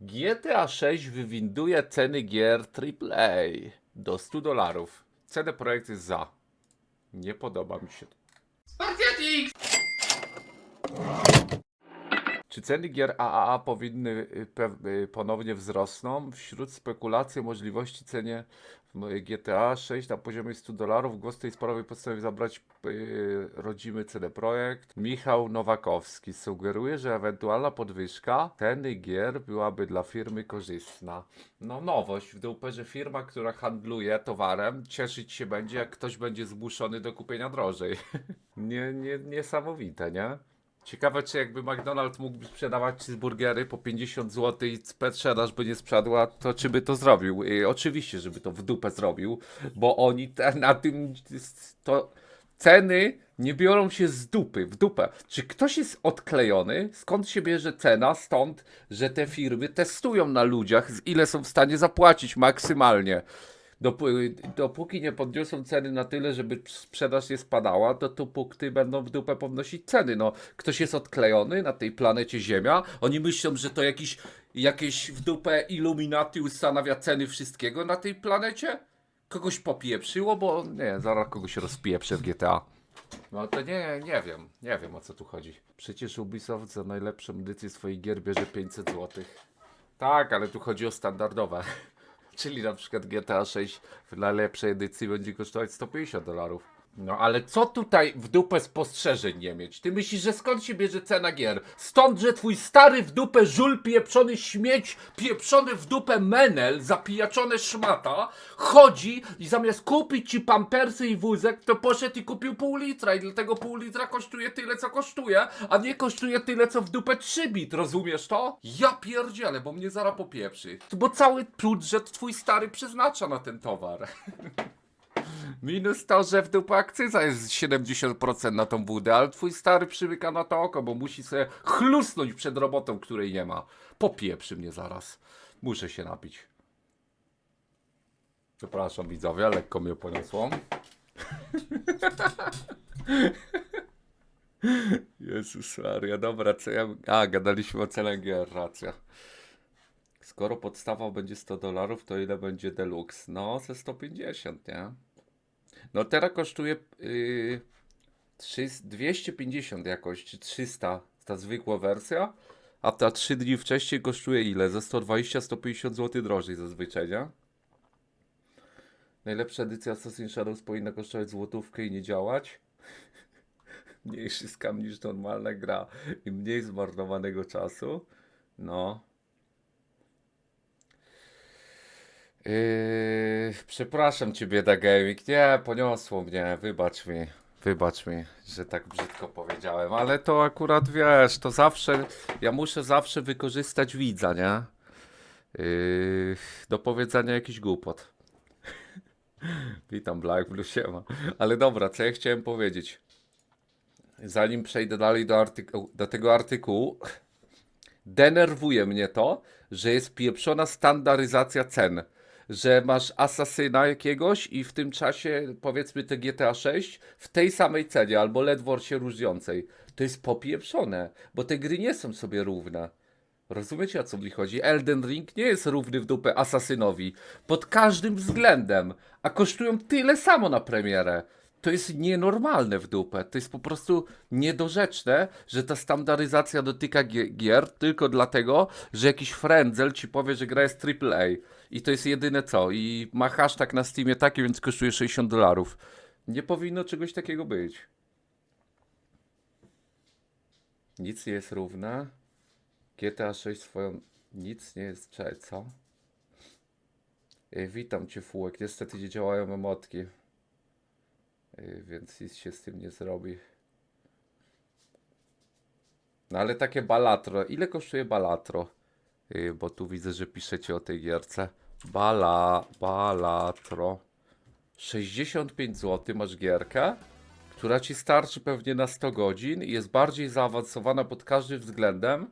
GTA 6 wywinduje ceny gier AAA do 100 dolarów. Cenę projekt jest za. Nie podoba mi się to. Czy ceny gier AAA powinny y, y, ponownie wzrosną? Wśród spekulacji o możliwości cenie GTA 6 na poziomie 100 dolarów głos tej sprawie postanowił zabrać y, rodzimy CD Projekt. Michał Nowakowski sugeruje, że ewentualna podwyżka ceny gier byłaby dla firmy korzystna. No nowość w dupę, że firma, która handluje towarem cieszyć się będzie, jak ktoś będzie zmuszony do kupienia drożej. nie, nie, niesamowite, nie? Ciekawe, czy jakby McDonald's mógł sprzedawać cheeseburgery po 50 zł i sprzedaż by nie sprzedła, to czy by to zrobił? I oczywiście, żeby to w dupę zrobił, bo oni te, na tym to ceny nie biorą się z dupy, w dupę. Czy ktoś jest odklejony? Skąd się bierze cena? Stąd, że te firmy testują na ludziach, ile są w stanie zapłacić maksymalnie. Dopó- dopóki nie podniosą ceny na tyle, żeby sprzedaż nie spadała, to dopóki będą w dupę podnosić ceny. No, ktoś jest odklejony na tej planecie Ziemia. Oni myślą, że to jakiś, jakieś w dupę Illuminati ustanawia ceny wszystkiego na tej planecie? Kogoś popieprzyło, bo nie, zaraz kogoś rozpieprzę w GTA. No to nie, nie wiem, nie wiem o co tu chodzi. Przecież Ubisoft za najlepszą edycję swoich gier bierze 500 zł. Tak, ale tu chodzi o standardowe. Czyli na przykład GTA 6 w najlepszej edycji będzie kosztować 150 dolarów. No ale co tutaj w dupę spostrzeżeń nie mieć? Ty myślisz, że skąd się bierze cena gier? Stąd, że twój stary w dupę żul pieprzony śmieć, pieprzony w dupę menel, zapijaczone szmata, chodzi i zamiast kupić ci pampersy i wózek, to poszedł i kupił pół litra i dlatego pół litra kosztuje tyle, co kosztuje, a nie kosztuje tyle, co w dupę 3 bit, rozumiesz to? Ja pierdzielę, bo mnie zara popieprzy. Bo cały budżet twój stary przeznacza na ten towar. Minus to, że w dupę akcyza jest 70% na tą budę, ale twój stary przymyka na to oko, bo musi sobie chlusnąć przed robotą, której nie ma. Popieprzy mnie zaraz. Muszę się napić. Przepraszam widzowie, lekko mnie poniosło. Jezus Maria, dobra, co ja... A, gadaliśmy o cenach gier, racja. Skoro podstawa będzie 100 dolarów, to ile będzie deluxe? No, ze 150, nie? No teraz kosztuje yy, 300 250 jakoś, czy 300 ta zwykła wersja, a ta 3 dni wcześniej kosztuje ile? Ze 120-150 zł drożej zazwyczaj, nie? Najlepsza edycja Assassin's Shadows powinna kosztować złotówkę i nie działać. Mniejszy skam niż normalna gra i mniej zmarnowanego czasu. No. Yy, przepraszam cię, bieda gaming. Nie, poniosło mnie. Wybacz mi. Wybacz mi, że tak brzydko powiedziałem, ale to akurat wiesz, to zawsze. Ja muszę zawsze wykorzystać widza, nie? Yy, do powiedzenia jakiś głupot. Witam, Black Blue siema. Ale dobra, co ja chciałem powiedzieć? Zanim przejdę dalej do, do tego artykułu, denerwuje mnie to, że jest pieprzona standaryzacja cen. Że masz asasyna jakiegoś i w tym czasie, powiedzmy, te GTA 6 w tej samej cenie albo ledwo się różniącej. To jest popieprzone, bo te gry nie są sobie równe. Rozumiecie o co mi chodzi? Elden Ring nie jest równy w dupę Asasynowi pod każdym względem, a kosztują tyle samo na premierę. To jest nienormalne w dupę. To jest po prostu niedorzeczne, że ta standaryzacja dotyka gie- gier tylko dlatego, że jakiś frędzel ci powie, że gra jest AAA. I to jest jedyne co. I ma hashtag na Steamie taki, więc kosztuje 60 dolarów. Nie powinno czegoś takiego być. Nic nie jest równe. GTA 6 swoją... Nic nie jest... Czekaj, co? Ej, witam cię, Fułek. Niestety nie działają emotki. Ej, więc nic się z tym nie zrobi. No ale takie balatro. Ile kosztuje balatro? Ej, bo tu widzę, że piszecie o tej gierce. Bala... Balatro. 65 zł masz gierkę, która ci starczy pewnie na 100 godzin i jest bardziej zaawansowana pod każdym względem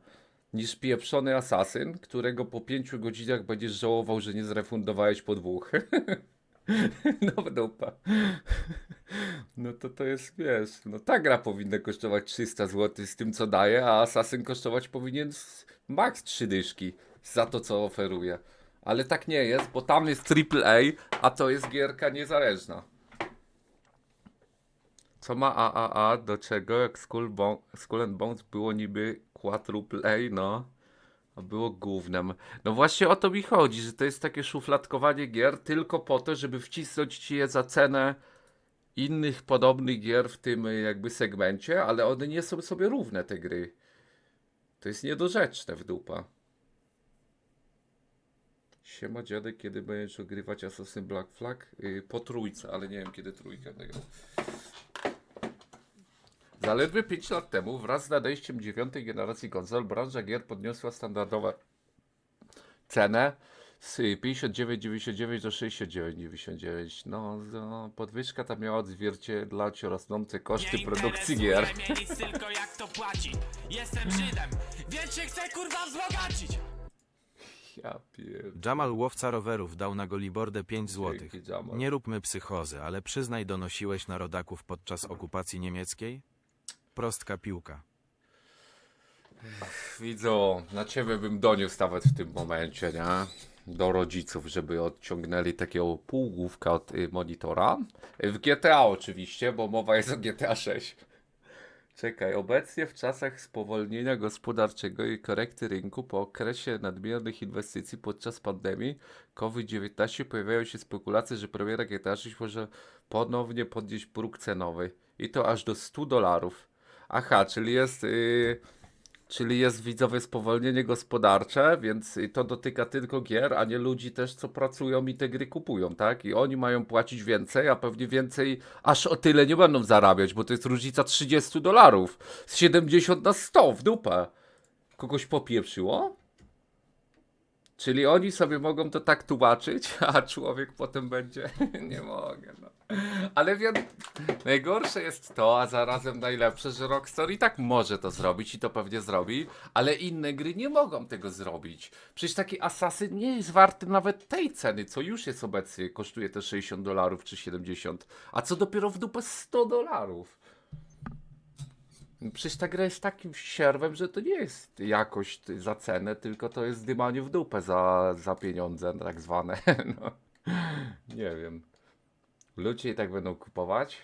niż pieprzony asasyn, którego po 5 godzinach będziesz żałował, że nie zrefundowałeś po dwóch. no w dupę. No to to jest, wiesz, no ta gra powinna kosztować 300 zł z tym co daje, a asasyn kosztować powinien max 3 dyszki za to, co oferuje. Ale tak nie jest, bo tam jest AAA, a to jest gierka niezależna. Co ma AAA do czego, jak Skull, Bo- Skull Bones było niby quadruple A, no. A było głównym. No właśnie o to mi chodzi, że to jest takie szufladkowanie gier tylko po to, żeby wcisnąć ci je za cenę innych podobnych gier w tym y, jakby segmencie, ale one nie są sobie równe te gry. To jest niedorzeczne w dupa. Siema dziadek, kiedy będziesz ogrywać Assassin Black Flag? Yy, po trójce, ale nie wiem kiedy trójkę tego. Zaledwie 5 lat temu, wraz z nadejściem dziewiątej generacji konsol, branża gier podniosła standardowe cenę z 59,99 do 69,99. No, no, podwyżka ta miała odzwierciedlać rosnące koszty produkcji gier. mnie nic, tylko jak to płaci. Jestem Żydem, więc się chcę kurwa wzbogacić. Ja pier... Jamal łowca rowerów dał na Golibordę 5 złotych. Dzięki, Jamal. Nie róbmy psychozy, ale przyznaj donosiłeś na rodaków podczas okupacji niemieckiej? Prostka piłka. Widzą, na ciebie bym doniósł nawet w tym momencie, nie? Do rodziców, żeby odciągnęli takiego półgłówka od y, monitora. Y, W GTA oczywiście, bo mowa jest o GTA 6. Czekaj, obecnie w czasach spowolnienia gospodarczego i korekty rynku po okresie nadmiernych inwestycji podczas pandemii COVID-19 pojawiają się spekulacje, że premiera GTA 6 może ponownie podnieść próg cenowy i to aż do 100 dolarów. Aha, czyli jest yy, Czyli jest widzowie spowolnienie gospodarcze, więc to dotyka tylko gier, a nie ludzi też, co pracują i te gry kupują, tak? I oni mają płacić więcej, a pewnie więcej, aż o tyle nie będą zarabiać, bo to jest różnica 30 dolarów. Z 70 na 100 w dupę. Kogoś popieprzyło? Czyli oni sobie mogą to tak tłumaczyć, a człowiek potem będzie. nie mogę, no. Ale wiem, najgorsze jest to, a zarazem najlepsze, że Rockstar i tak może to zrobić i to pewnie zrobi, ale inne gry nie mogą tego zrobić. Przecież taki Assassin nie jest warty nawet tej ceny, co już jest obecnie, kosztuje te 60 dolarów czy 70, a co dopiero w dupę 100 dolarów. Przecież ta gra jest takim sierwem, że to nie jest jakość za cenę, tylko to jest dymanie w dupę za, za pieniądze tak zwane. No. Nie wiem. Ludzie i tak będą kupować?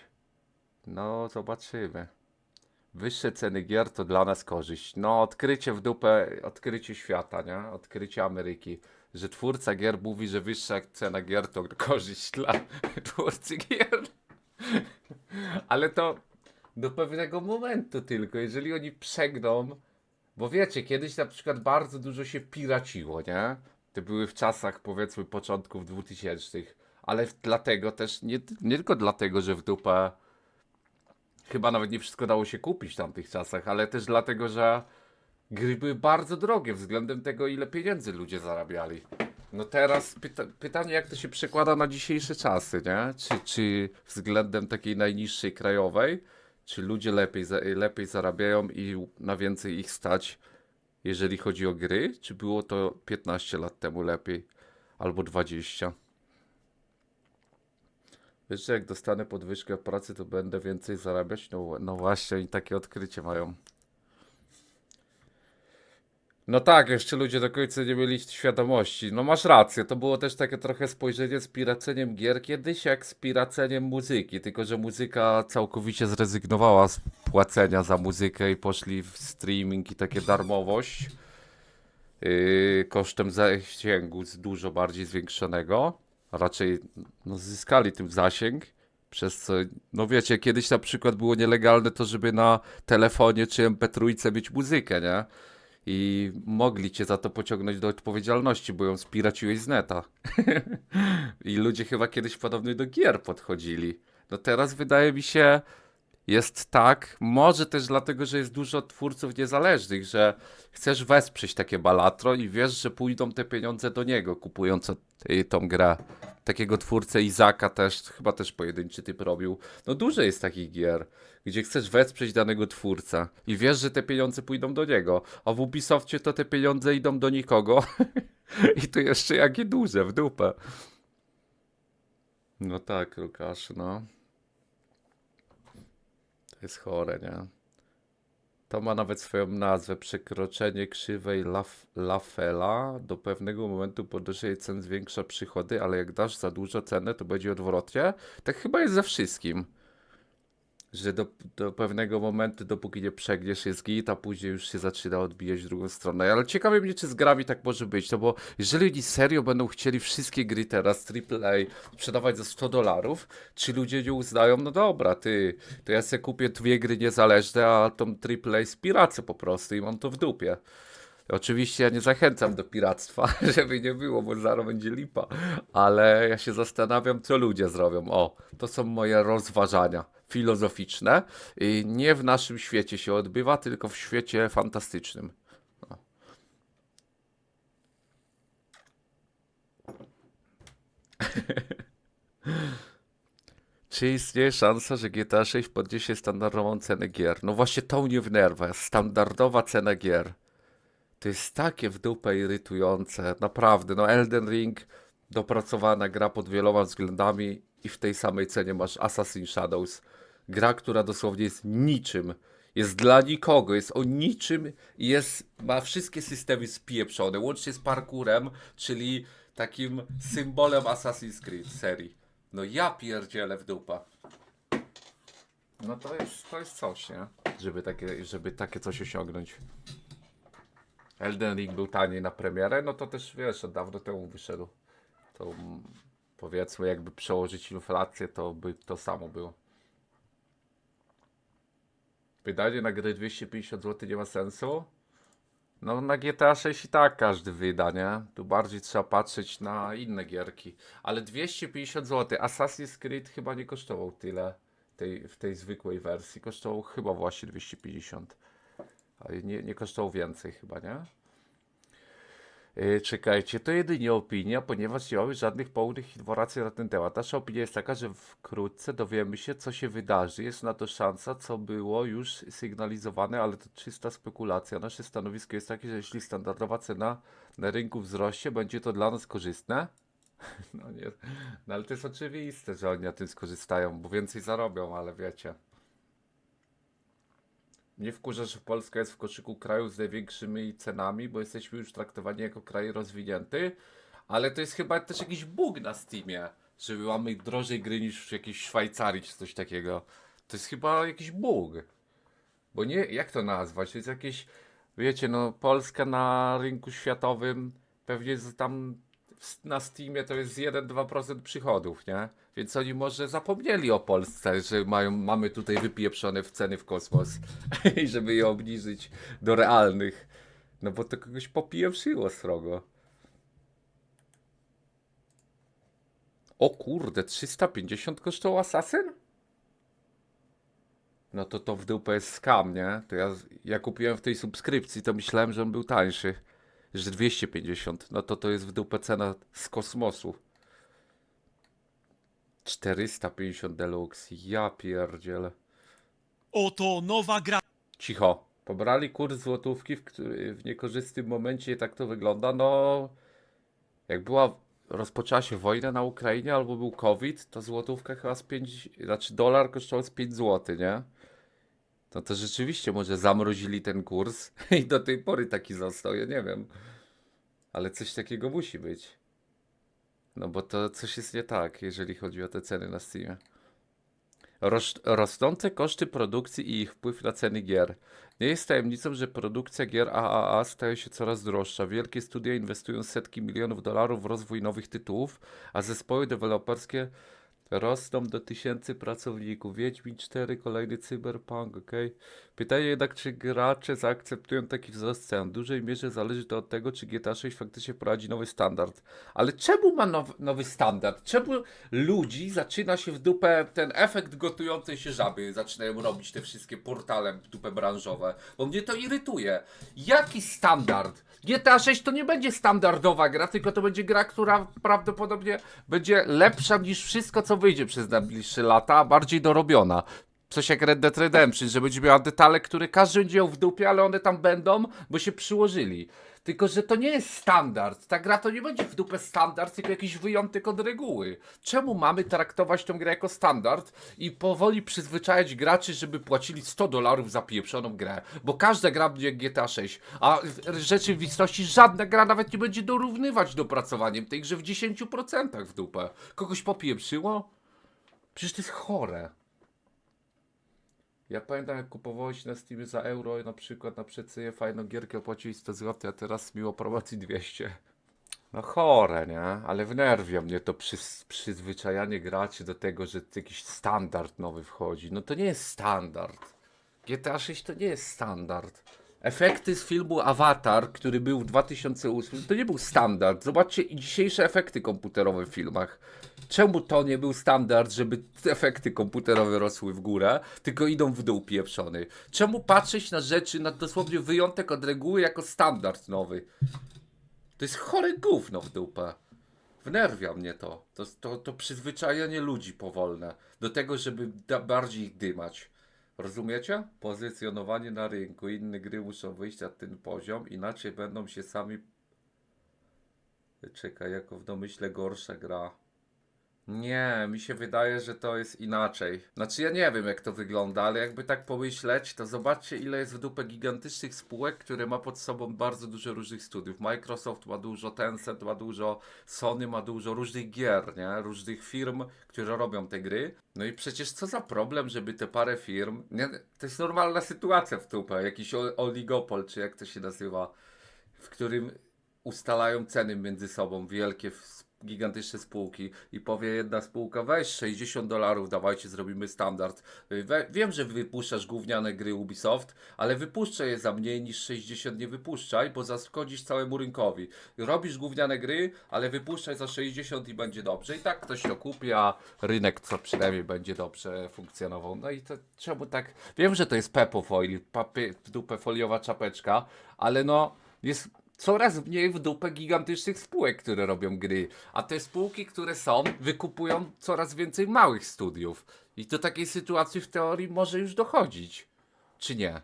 No, zobaczymy. Wyższe ceny gier to dla nas korzyść. No, odkrycie w dupę, odkrycie świata, nie? Odkrycie Ameryki. Że twórca gier mówi, że wyższa cena gier to korzyść dla twórcy gier. Ale to do pewnego momentu tylko. Jeżeli oni przegną, bo wiecie, kiedyś na przykład bardzo dużo się piraciło, nie? To były w czasach powiedzmy początków 2000, ale dlatego też, nie, nie tylko dlatego, że w dupę chyba nawet nie wszystko dało się kupić w tamtych czasach, ale też dlatego, że gry były bardzo drogie względem tego, ile pieniędzy ludzie zarabiali. No teraz pyta pytanie, jak to się przekłada na dzisiejsze czasy, nie? Czy, czy względem takiej najniższej krajowej, czy ludzie lepiej, lepiej zarabiają i na więcej ich stać, jeżeli chodzi o gry? Czy było to 15 lat temu lepiej? Albo 20? Wiesz, że jak dostanę podwyżkę pracy, to będę więcej zarabiać? No, no właśnie, takie odkrycie mają. No tak, jeszcze ludzie do końca nie mieli świadomości. No masz rację, to było też takie trochę spojrzenie z piraceniem gier kiedyś, jak z piraceniem muzyki, tylko że muzyka całkowicie zrezygnowała z płacenia za muzykę i poszli w streaming i takie darmowość yy, kosztem zasięgu dużo bardziej zwiększonego. Raczej no, zyskali tym zasięg, przez co, no wiecie, kiedyś na przykład było nielegalne to, żeby na telefonie czy MP3 mieć muzykę, nie? I mogli cię za to pociągnąć do odpowiedzialności, bo ją spiraciłeś z neta. I ludzie chyba kiedyś podobnie do gier podchodzili. No teraz wydaje mi się, jest tak, może też dlatego, że jest dużo twórców niezależnych, że chcesz wesprzeć takie balatro i wiesz, że pójdą te pieniądze do niego, kupując y, tą grę. Takiego twórcę Izaka też, chyba też pojedynczy typ robił. No dużo jest takich gier, gdzie chcesz wesprzeć danego twórcę i wiesz, że te pieniądze pójdą do niego, a w Ubisoftie to te pieniądze idą do nikogo i to jeszcze jakie duże, w dupę. No tak, Lukasz, no. To jest chore, nie? To ma nawet swoją nazwę. Przekroczenie krzywej Laf Lafela do pewnego momentu podnoszenie cen zwiększa przychody, ale jak dasz za dużo cenę, to będzie odwrotnie. Tak chyba jest ze wszystkim. Że do, do pewnego momentu, dopóki nie przegniesz, jest git, a później już się zaczyna odbijać w drugą stronę. Ale ciekawe mnie, czy z grami tak może być, no bo jeżeli oni serio będą chcieli wszystkie gry teraz AAA sprzedawać za 100 dolarów, czy ludzie nie uznają, no dobra, ty, to ja sobie kupię dwie gry niezależne, a tą AAA spiracę po prostu i mam to w dupie. Oczywiście ja nie zachęcam do piractwa, żeby nie było, bo zaraz będzie lipa, ale ja się zastanawiam, co ludzie zrobią. O, to są moje rozważania filozoficzne. Nie w naszym świecie się odbywa, tylko w świecie fantastycznym. O. Czy istnieje szansa, że GTA 6 podniesie standardową cenę gier? No właśnie tą nie w nerwach. Standardowa cena gier. To jest takie w dupę irytujące. Naprawdę, no Elden Ring, dopracowana gra pod wieloma względami i w tej samej cenie masz Assassin's Shadows. Gra, która dosłownie jest niczym. Jest dla nikogo, jest o niczym jest, ma wszystkie systemy spieprzone, łącznie z parkurem, czyli takim symbolem Assassin's Creed serii. No ja pierdzielę w dupa. No to jest, to jest coś, nie? Żeby takie, żeby takie coś osiągnąć. Elden Ring był taniej na premierę, no to też wiesz, od dawno temu wyszedł. To mm, powiedzmy, jakby przełożyć inflację, to by to samo było. Wydanie na gry 250 zł nie ma sensu. No na GTA 6 i tak każdy wyda, nie? Tu bardziej trzeba patrzeć na inne gierki. Ale 250 zł. Assassin's Creed chyba nie kosztował tyle tej, w tej zwykłej wersji. Kosztował chyba właśnie 250. Ale nie, nie kosztował więcej chyba, nie? Yy, czekajcie, to jedynie opinia, ponieważ nie mamy żadnych pełnych informacji na ten temat. Nasza opinia jest taka, że wkrótce dowiemy się, co się wydarzy. Jest na to szansa, co było już sygnalizowane, ale to czysta spekulacja. Nasze stanowisko jest takie, że jeśli standardowa cena na rynku wzrośnie, będzie to dla nas korzystne. No nie, no ale to jest oczywiste, że oni na tym skorzystają, bo więcej zarobią, ale wiecie. Mnie wkurza, że Polska jest w koszyku krajów z największymi cenami, bo jesteśmy już traktowani jako kraj rozwinięty, ale to jest chyba też jakiś bóg na Steamie, że mamy drożej gry niż w jakiejś Szwajcarii czy coś takiego. To jest chyba jakiś bóg. Bo nie, jak to nazwać? To jest jakieś, wiecie, no Polska na rynku światowym pewnie tam na Steamie to jest 1-2% przychodów, nie? Więc oni może zapomnieli o Polsce, że mają, mamy tutaj wypieprzone w ceny w kosmos i żeby je obniżyć do realnych. No bo to kogoś popieprzyło srogo. O kurde, 350 kosztował Assassin? No to to w dupę jest skam, nie? To ja, ja kupiłem w tej subskrypcji, to myślałem, że on był tańszy. Że 250. No to to jest w dupę cena z kosmosu. 450 deluxe. Ja pierdzielę. Oto nowa gra. Cicho. Pobrali kurs złotówki w, który, w niekorzystnym momencie tak to wygląda. No, jak była, rozpoczęła się wojna na Ukrainie albo był COVID, to złotówka chyba z 5, znaczy dolar kosztował z 5 zł, nie? No to rzeczywiście może zamrozili ten kurs i do tej pory taki został, ja nie wiem. Ale coś takiego musi być. No bo to coś jest nie tak, jeżeli chodzi o te ceny na Steamie. Rosz, rosnące koszty produkcji i ich wpływ na ceny gier. Nie jest tajemnicą, że produkcja gier AAA staje się coraz droższa. Wielkie studia inwestują setki milionów dolarów w rozwój nowych tytułów, a zespoły deweloperskie rosną do tysięcy pracowników. Wiedźmin 4, kolejny Cyberpunk, ok? Pytanie jednak, czy gracze zaakceptują taki wzrost cen. W dużej mierze zależy to od tego, czy GTA 6 faktycznie prowadzi nowy standard. Ale czemu ma now, nowy standard? Czemu ludzi zaczyna się w dupę ten efekt gotującej się żaby? Zaczynają robić te wszystkie portale w dupę branżowe. Bo mnie to irytuje. Jaki standard? GTA 6 to nie będzie standardowa gra, tylko to będzie gra, która prawdopodobnie będzie lepsza niż wszystko, co wyjdzie przez najbliższe lata, bardziej dorobiona. Coś jak Red Dead Redemption, że będzie miała detale, które każdy będzie miał w dupie, ale one tam będą, bo się przyłożyli. Tylko, że to nie jest standard. Ta gra to nie będzie w dupę standard, tylko jakiś wyjątek od reguły. Czemu mamy traktować tą grę jako standard i powoli przyzwyczajać graczy, żeby płacili 100 dolarów za pieprzoną grę? Bo każda gra będzie GTA 6, a w rzeczywistości żadna gra nawet nie będzie dorównywać dopracowaniem tej grze w 10% w dupę. Kogoś popieprzyło? Przecież to jest chore. Ja pamiętam jak kupowałeś na Steamie za euro na przykład na przecenie fajną gierkę opłacili 100 zł, a teraz mimo promocji 200. No chore, nie? Ale wnerwia mnie to przys- przyzwyczajanie graczy do tego, że jakiś standard nowy wchodzi. No to nie jest standard. GTA 6 to nie jest standard. Efekty z filmu Avatar, który był w 2008, to nie był standard. Zobaczcie i dzisiejsze efekty komputerowe w filmach. Czemu to nie był standard, żeby efekty komputerowe rosły w górę, tylko idą w dół pieprzony? Czemu patrzeć na rzeczy, na dosłownie wyjątek od reguły, jako standard nowy? To jest chore gówno w dupę. Wnerwia mnie to. To, to, to przyzwyczajenie ludzi powolne do tego, żeby bardziej ich dymać. Rozumiecie? Pozycjonowanie na rynku. Inne gry muszą wyjść na ten poziom, inaczej będą się sami. Czekaj, jako w domyśle gorsza gra. Nie, mi się wydaje, że to jest inaczej. Znaczy ja nie wiem jak to wygląda, ale jakby tak pomyśleć, to zobaczcie ile jest w dupę gigantycznych spółek, które ma pod sobą bardzo dużo różnych studiów. Microsoft ma dużo, Tencent ma dużo, Sony ma dużo różnych gier, nie? Różnych firm, które robią te gry. No i przecież co za problem, żeby te parę firm... Nie, to jest normalna sytuacja w dupę, jakiś oligopol, czy jak to się nazywa, w którym ustalają ceny między sobą, wielkie, w- gigantyczne spółki i powie jedna spółka, weź 60 dolarów, dawajcie, zrobimy standard. We, wiem, że wypuszczasz gówniane gry Ubisoft, ale wypuszczaj je za mniej niż 60 nie wypuszczaj, bo zaszkodzisz całemu rynkowi. Robisz gówniane gry, ale wypuszczaj za 60 i będzie dobrze. I tak ktoś to kupi, a rynek co przynajmniej będzie dobrze funkcjonował. No i to czemu tak... Wiem, że to jest Pepo Foil, papie, dupę foliowa czapeczka, ale no jest coraz mniej w dupę gigantycznych spółek, które robią gry. A te spółki, które są, wykupują coraz więcej małych studiów. I do takiej sytuacji w teorii może już dochodzić. Czy nie?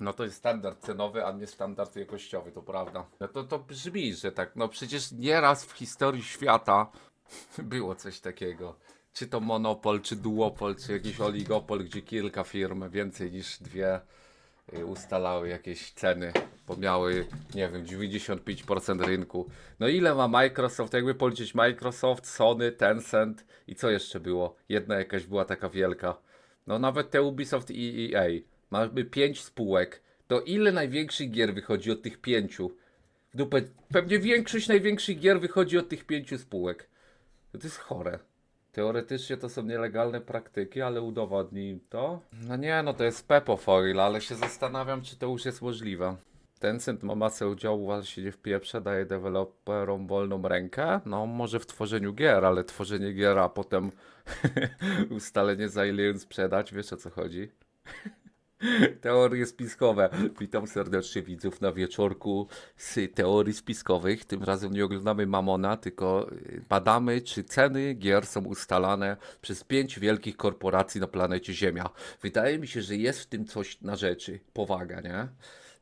No to jest standard cenowy, a nie standard jakościowy, to prawda. No to, to brzmi, że tak. No przecież nieraz w historii świata było coś takiego. Czy to monopol, czy duopol, czy jakiś oligopol, gdzie kilka firm, więcej niż dwie, ustalały jakieś ceny, bo miały, nie wiem, 95% rynku. No ile ma Microsoft? Jakby policzyć Microsoft, Sony, Tencent i co jeszcze było? Jedna jakaś była taka wielka. No nawet te Ubisoft i EA. Mamy pięć spółek. To ile największych gier wychodzi od tych pięciu? Dupę, pewnie większość największych gier wychodzi od tych pięciu spółek. To jest chore. Teoretycznie to są nielegalne praktyki, ale udowodnij to? No nie, no to jest Pepo Foil, ale się zastanawiam, czy to już jest możliwe. Tencent ma masę udziału, ale się nie wpieprza, daje deweloperom wolną rękę. No, może w tworzeniu gier, ale tworzenie gier, a potem ustalenie za ile ją sprzedać, wiesz o co chodzi? Teorie spiskowe. Witam serdecznie widzów na wieczorku z teorii spiskowych. Tym razem nie oglądamy Mamona, tylko y, badamy, czy ceny gier są ustalane przez pięć wielkich korporacji na planecie Ziemia. Wydaje mi się, że jest w tym coś na rzeczy. Powaga, nie?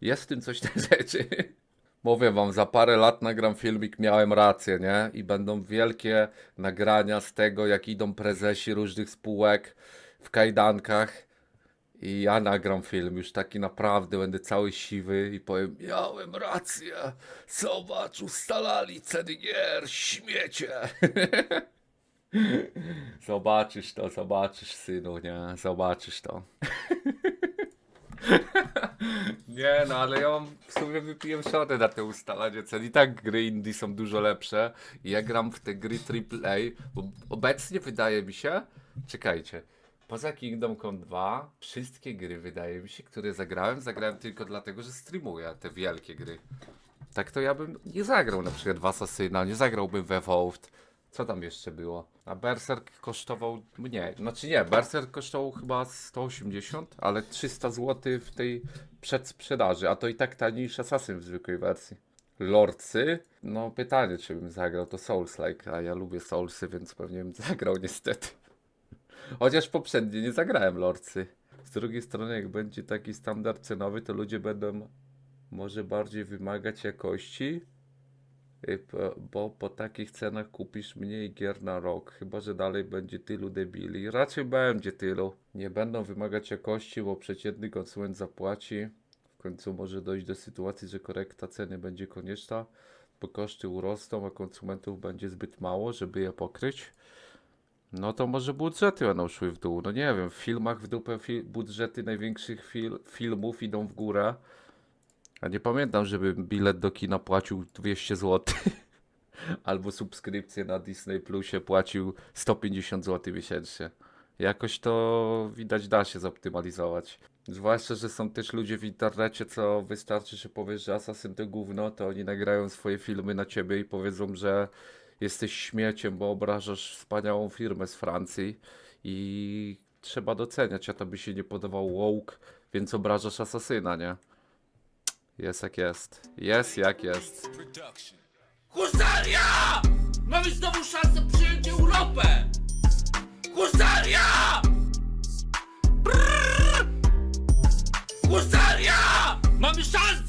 Jest w tym coś na rzeczy. Mówię wam, za parę lat nagram filmik, miałem rację, nie? I będą wielkie nagrania z tego, jak idą prezesi różnych spółek w kajdankach. I ja nagram film, już taki naprawdę będę cały siwy i powiem, miałem rację, zobacz, ustalali ceny gier, śmiecie. zobaczysz to, zobaczysz synu, nie, zobaczysz to. Nie, no ale ja mam w sumie wypiłem szotę na te ustalanie cen. I tak gry indie są dużo lepsze. I ja gram w te gry AAA, bo obecnie wydaje mi się, czekajcie, poza Kingdom Come 2, wszystkie gry wydaje mi się, które zagrałem, zagrałem tylko dlatego, że streamuję te wielkie gry. Tak to ja bym nie zagrał na przykład w Assassina, nie zagrałbym w Evolved. Co tam jeszcze było? A Berserk kosztował mniej. Znaczy nie, Berserk kosztował chyba 180, ale 300 zł w tej przedsprzedaży, a to i tak taniej niż Assassin w zwykłej wersji. Lordsy? No pytanie, czy bym zagrał, to Souls-like, a ja lubię Soulsy, więc pewnie bym zagrał niestety. Chociaż poprzednio nie zagrałem Lordsy. Z drugiej strony, jak będzie taki standard cenowy, to ludzie będą może bardziej wymagać jakości, y, bo po takich cenach kupisz mniej gier na rok, chyba że dalej będzie tylu debili. Raczej będzie tylu. Nie będą wymagać jakości, bo przeciętny konsument zapłaci. W końcu może dojść do sytuacji, że korekta ceny będzie konieczna, bo koszty urosną, a konsumentów będzie zbyt mało, żeby je pokryć. No to może budżety będą szły w dół. No nie wiem, w filmach w dupę fi- budżety największych fil filmów idą w górę. A nie pamiętam, żeby bilet do kina płacił 200 zł. Albo subskrypcję na Disney Plusie płacił 150 zł miesięcznie. Jakoś to widać da się zoptymalizować. Zwłaszcza, że są też ludzie w internecie, co wystarczy, że powiesz, że Assassin to gówno, to oni nagrają swoje filmy na ciebie i powiedzą, że jesteś śmieciem, bo obrażasz wspaniałą firmę z Francji i trzeba doceniać, a to by się nie podawał woke, więc obrażasz asasyna, nie? Jest jak jest. Jest jak jest. Husaria! Mamy znowu szansę przyjąć Europę! Husaria! Brrr! Husaria! Mamy szansę!